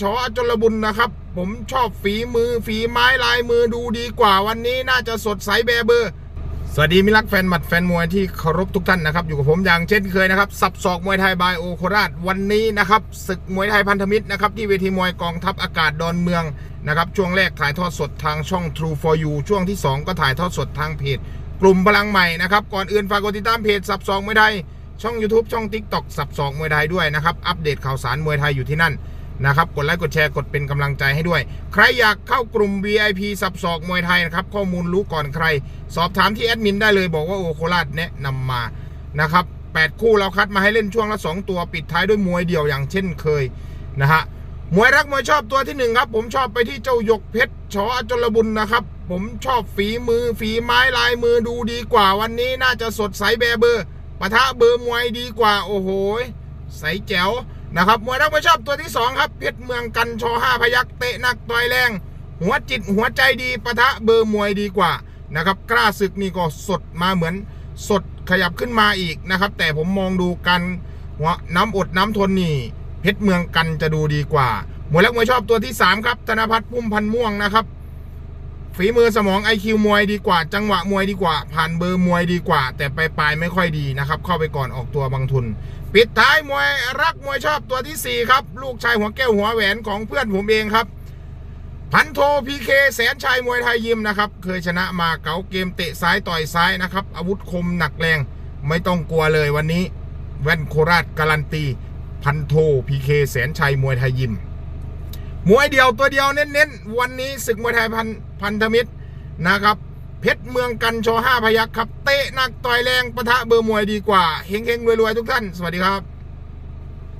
ชอจลบุญนะครับ ผมชอบฝีมือฝีไม้ลายมือดูดีกว่าวันนี้น่าจะสดใสแบเบอร์สวัสดีมิตรรักแฟนหมัดแฟนมวยที่เคารพทุกท่านนะครับ อยู่กับผมอย่างเช่นเคยนะครับ สับศอกมวยไทยบายโอโคราชวันนี้นะครับศึกมวยไทยพันธมิตรนะครับที่เวทีมวยกองทัพอากาศดอนเมืองนะครับช่วงแรกถ่ายทอดสดทางช่อง True for You ช่วงที่ 2 ก็ถ่ายทอดสดทางเพจ กลุ่มพลังใหม่นะครับก่อนอื่นฝากกดติดตามเพจสับศอกมวยไทยช่อง YouTube ช่อง TikTok สับศอกมวยไทยด้วยนะครับอัปเดตข่าวสารมวยไทยอยู่ที่นั่น นะครับ กดไลค์กดแชร์กดเป็นกำลังใจให้ด้วย ใครอยากเข้ากลุ่ม VIP สับศอกมวยไทยนะครับ ข้อมูลรู้ก่อนใคร สอบถามที่แอดมินได้เลยบอกว่าโอโคราชแนะนำมานะครับ8คู่เราคัดมาให้เล่นช่วงละ 2 ตัวปิดท้ายด้วยมวยเดี่ยวอย่างเช่นเคยนะฮะมวยรักมวยชอบตัวที่หนึ่งครับ ผมชอบไปที่เจ้าหยกเพชรชอจลบุญนะครับ ผมชอบฝีมือฝีไม้ลายมือดูดีกว่าวันนี้น่าจะสดใสแบเบอร์ปะทะเบอร์มวยดีกว่า โอ้โห ใสแจ๋ว นะครับมวยนักมวยชอบตัวที่สองครับเพชรเมืองกันชอห้าพยักเตะนักต่อยแรง หัวจิตหัวใจดีปะทะเบอร์มวยดีกว่านะครับกล้าศึกนี่ก็สดมาเหมือนสดขยับขึ้นมาอีกนะครับ แต่ผมมองดูกันหัวน้ำอดน้ำทนนี่เพชรเมืองกันจะดูดีกว่ามวยนักมวยชอบตัวที่สามครับธนพัฒน์พุ่มพันม่วงนะครับ ฝีมือสมองไอคิวมวยดีกว่า จังหวะมวยดีกว่า ผ่านเบอร์มวยดีกว่า แต่ปลายไม่ค่อยดีนะครับ เข้าไปก่อนออกตัวบางทุน ปิดท้ายมวยรักมวยชอบตัวที่ 4 ครับ ลูกชายหัวแก้วหัวแหวนของเพื่อนผมเองครับ พันโทพีเคแสนชัยมวยไทยยิมนะครับ เคยชนะมาเก๋าเกมเตะซ้ายต่อยซ้ายนะครับ อาวุธคมหนักแรง ไม่ต้องกลัวเลยวันนี้ แว่นโคราชการันตี พันโทพีเคแสนชัยมวยไทยยิม มวยเดียวตัวเดียวเน้นๆ วันนี้ศึกมวยไทยพันพันธมิตรนะครับ เพชรเมืองกันโชห้าพยักครับ เตะหนักต่อยแรงปะทะเบอร์มวยดีกว่า เฮงๆรวยๆ ทุกท่าน สวัสดีครับ